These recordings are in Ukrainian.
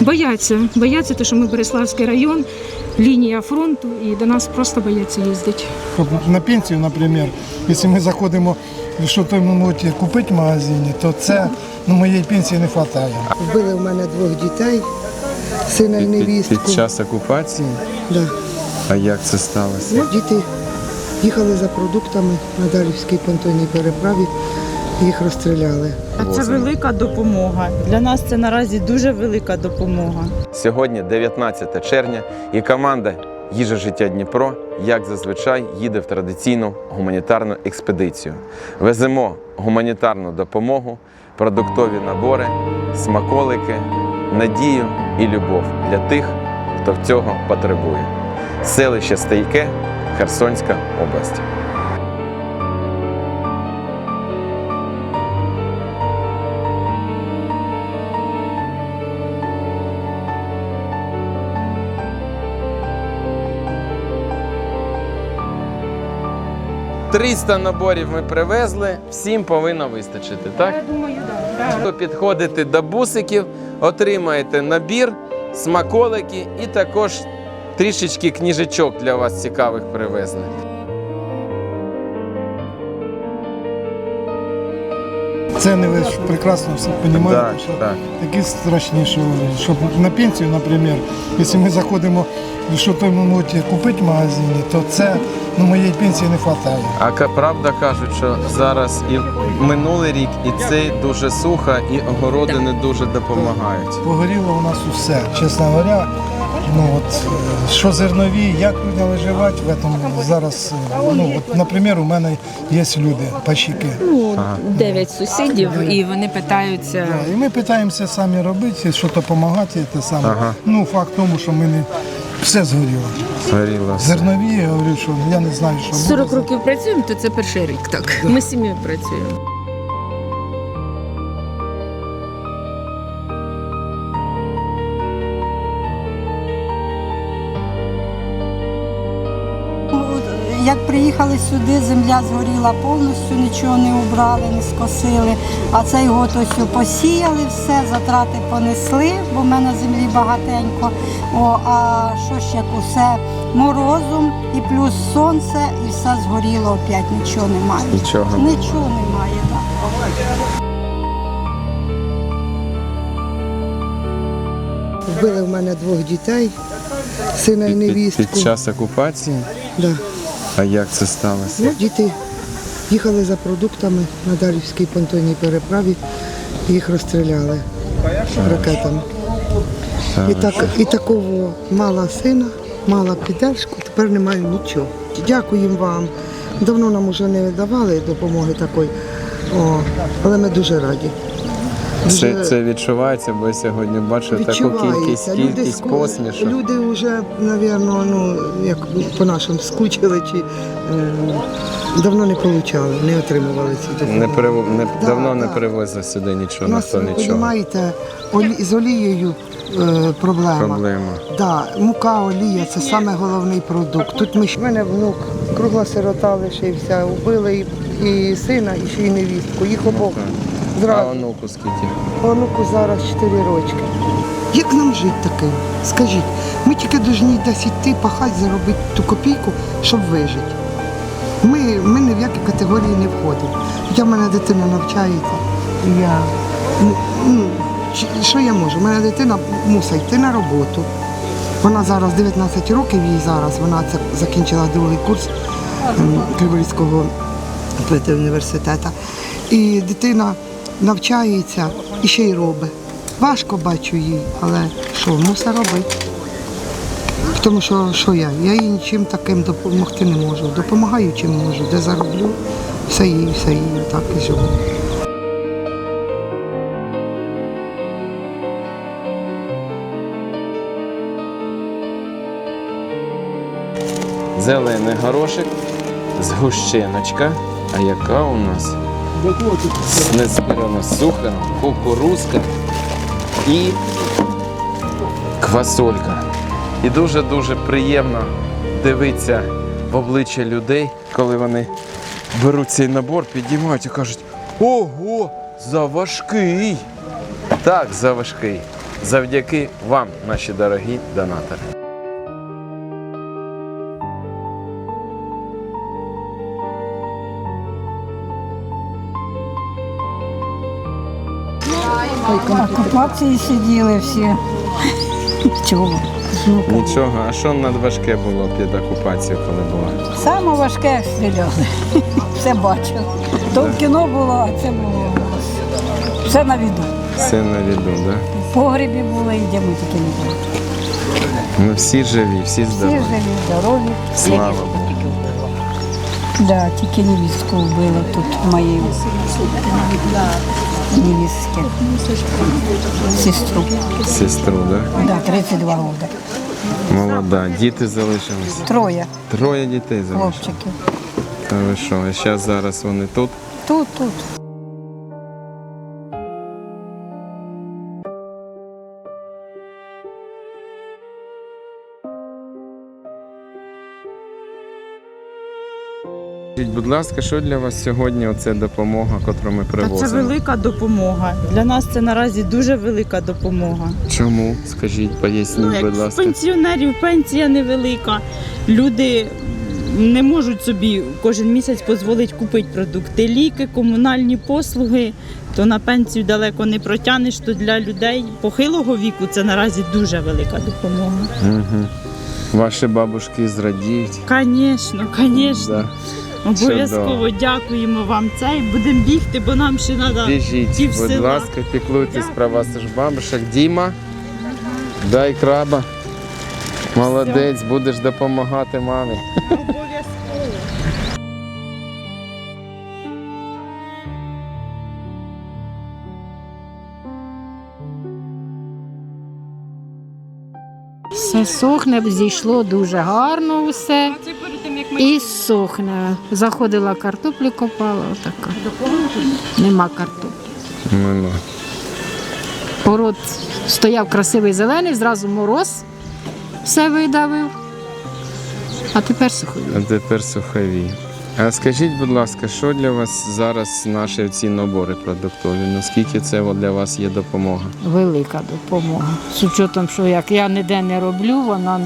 Бояться, бояться, тому що ми Береславський район, лінія фронту, і до нас просто бояться їздити. Вот На пенсію, наприклад, якщо ми заходимо що то можете купити в магазині, то це ну, моєї пенсії не вистачає. Вбили в мене двох дітей, сина і Під, під час окупації. Да. А як це сталося? Діти їхали за продуктами на Дарівській понтонній переправі, їх розстріляли. А Це велика допомога. Для нас це наразі дуже велика допомога. Сьогодні 19 червня, і команда Їжа життя Дніпро, як зазвичай, їде в традиційну гуманітарну експедицію. Веземо гуманітарну допомогу, продуктові набори, смаколики, надію і любов для тих, хто цього потребує. Селище Стейке, Херсонська область. «300 наборів ми привезли, всім повинно вистачити, так? Я думаю, так. Да. підходите до бусиків, отримаєте набір, смаколики і також трішечки книжечок для вас цікавих привезли. Ціни ви ж прекрасно всі розумієте, Так, що так. такі страшні, що щоб на пенсію, наприклад, якщо ми заходимо, що то купити в магазині, то це ну, моєї пенсії не вистачає. А правда кажуть, що зараз і минулий рік, і цей дуже сухо, і огороди не дуже допомагають. Погоріло у нас усе, чесно говоря. Ну от е, що зернові, як людям виживати в цьому зараз. е, Ну от, наприклад, у мене є люди, пащики. Ну, дев'ять сусідів, і вони питаються. І ми намагаємося самі робити, що то допомагати, те саме. Ага. Ну факт тому, що ми не все згоріло. Згоріло. Зернові, я говорю, що я не знаю, що 40 буде. років працюємо, то це перший рік. Так ми з сім'єю працюємо. Як приїхали сюди, земля згоріла повністю, нічого не убрали, не скосили. А цей год ось посіяли все, затрати понесли, бо в мене землі багатенько. О, а що ще усе морозом і плюс сонце, і все згоріло опять, нічого немає. Нічого немає. Нічого немає, так. Вбили в мене двох дітей, сина і під, невістку. під час окупації. Да. А як це сталося? Ну, діти їхали за продуктами на Дарівській понтонній переправі, їх розстріляли ракетами. І, так, і такого мала сина, мала піддержку, тепер немає нічого. Дякуємо вам. Давно нам уже не давали допомоги такої, О, але ми дуже раді. Це, це відчувається, бо я сьогодні бачу таку кількість, Відчувається. Люди, кількість ску- посмішок. люди вже, напевно, ну, як по-нашому скучили чи е, давно не получали, не отримували ці допомоги. Не перев... не, Да, давно не да. привезли сюди нічого, нас, ніхто ви нічого. розумієте, олі... з олією е, проблема. Проблема. Да, мука, олія це саме головний продукт. Тут ми У мене внук, кругла сирота лишився, убили і, і сина, і ще й невістку. Їх обох А онуку скільки? Онуку зараз 4 рочки. Як нам жити таким? Скажіть, ми тільки повинні десь йти, пахати, заробити ту копійку, щоб вижити. Ми, ми ні в які категорії не входимо. Хоча в мене дитина навчається, я. ну, Ну, що я можу? У мене дитина мусить йти на роботу. Вона зараз 19 років, їй зараз вона це закінчила другий курс ем, Криворізького університету. І дитина навчається і ще й робить. Важко бачу їй, але що, мусить робити. Тому що що я? Я їй нічим таким допомогти не можу. Допомагаю чим можу, де зароблю, все їй, все їй, так і живу. Зелений горошик, згущеночка. А яка у нас? Незбирана сухана, кукурузка і квасолька. І дуже-дуже приємно дивитися в обличчя людей, коли вони беруть цей набор, підіймають і кажуть, ого, заважкий. Так, за важкий. Завдяки вам, наші дорогі донатори. Окупації сиділи всі. Чого? Нічого, а що надважке було під окупацією, коли була? Саме важке, як стріляли. Все бачили. То в кіно було, а це було. Все на віду. Все на віду, да? В погребі були, і де ми тільки не були. Ми всі живі, всі Всі здорові. живі, здорові. Слава Богу. Да, тільки невістку вбили тут моєї невістки. Сестру. Сестру, да? Да, 32 роки. Молода. Діти залишились. Троє Троє дітей залишилось. хлопчиків. Та ви що? А зараз зараз вони тут. Тут, тут. Скажіть, будь ласка, що для вас сьогодні оце допомога, яку ми Та привозимо? це велика допомога. Для нас це наразі дуже велика допомога. Чому? Скажіть, поясніть, Ну, як будь ласка. пенсіонерів пенсія невелика. Люди не можуть собі кожен місяць дозволити купити продукти, ліки, комунальні послуги. То на пенсію далеко не протягнеш, то для людей похилого віку це наразі дуже велика допомога. Угу. Ваші бабушки зрадіють. Звісно, звісно. Да. Обов'язково дякуємо вам це і будемо бігти, бо нам ще треба. Біжіть, будь села. ласка, піклуйтесь про ваших бабушек. Діма, дай краба. Молодець, будеш допомагати мамі. Все сохне, зійшло дуже гарно все. І сохне. Заходила картоплю копала, отака. Нема картоплі. Нема. Город стояв красивий зелений, зразу мороз все видавив. А тепер сухий. А тепер сухові. А скажіть, будь ласка, що для вас зараз наші ці набори продуктові? Наскільки це для вас є допомога? Велика допомога. З учетом, що як я ніде не роблю, вона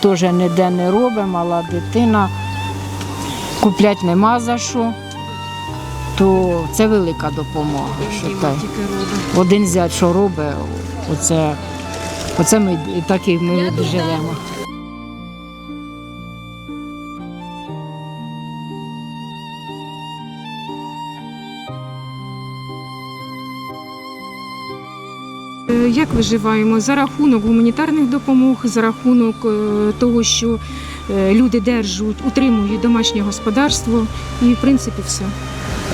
теж ніде не робить, мала дитина, купляти нема за що, то це велика допомога. Що та... Один зять, що робить, оце, оце ми і так і ми живемо. Виживаємо? За рахунок гуманітарних допомог, за рахунок е, того, що е, люди держать, утримують домашнє господарство і в принципі все.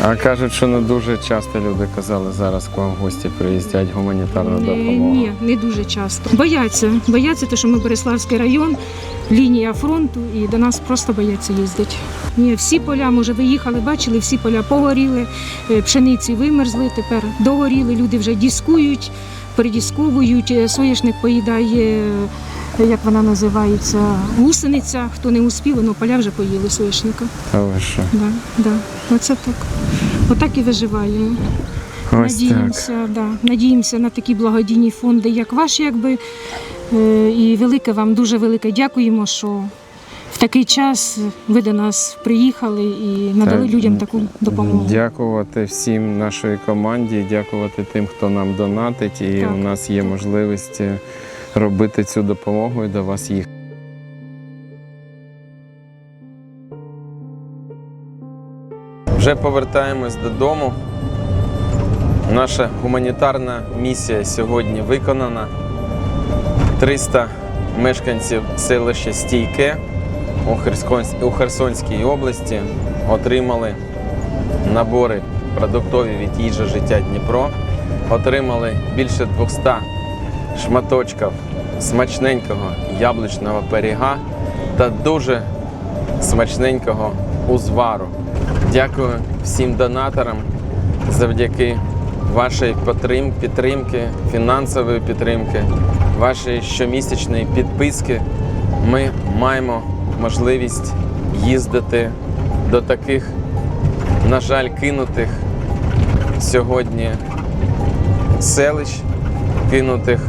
А кажуть, що не дуже часто люди казали зараз к вам в гості приїздять гуманітарна Е, допомога. Ні, не дуже часто. Бояться. Бояться, тому що ми Береславський район, лінія фронту, і до нас просто бояться їздити. Ні, всі поля, може, виїхали, бачили, всі поля погоріли, пшениці вимерзли, тепер догоріли, люди вже дискують, передісковують, е, соняшник поїдає. е, Як вона називається, гусениця. Хто не успів, ну поля вже поїли соняшника. А ви що? Да, да. Оце так. Отак і виживаємо. Ось так. Надіємося, да, надіємося на такі благодійні фонди, як ваш, якби. Е, І велике вам, дуже велике дякуємо, що в такий час ви до нас приїхали і надали Так, людям таку допомогу. Дякувати всім нашої команді, дякувати тим, хто нам донатить, і Так. у нас є можливість е, робити цю допомогу і до вас їхати. Вже повертаємось додому. Наша гуманітарна місія сьогодні виконана. 300 мешканців селища Стійке у Херсонсь- у Херсонській області отримали набори продуктові від їжа життя Дніпро. Отримали більше 200 шматочків смачненького яблучного пиріга та дуже смачненького узвару. Дякую всім донаторам завдяки вашій підтрим- підтримки, фінансової підтримки, вашої щомісячної підписки. Ми маємо можливість їздити до таких, на жаль, кинутих сьогодні селищ, покинутих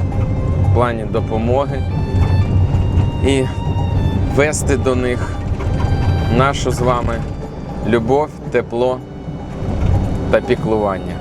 в плані допомоги і вести до них нашу з вами любов, тепло та піклування.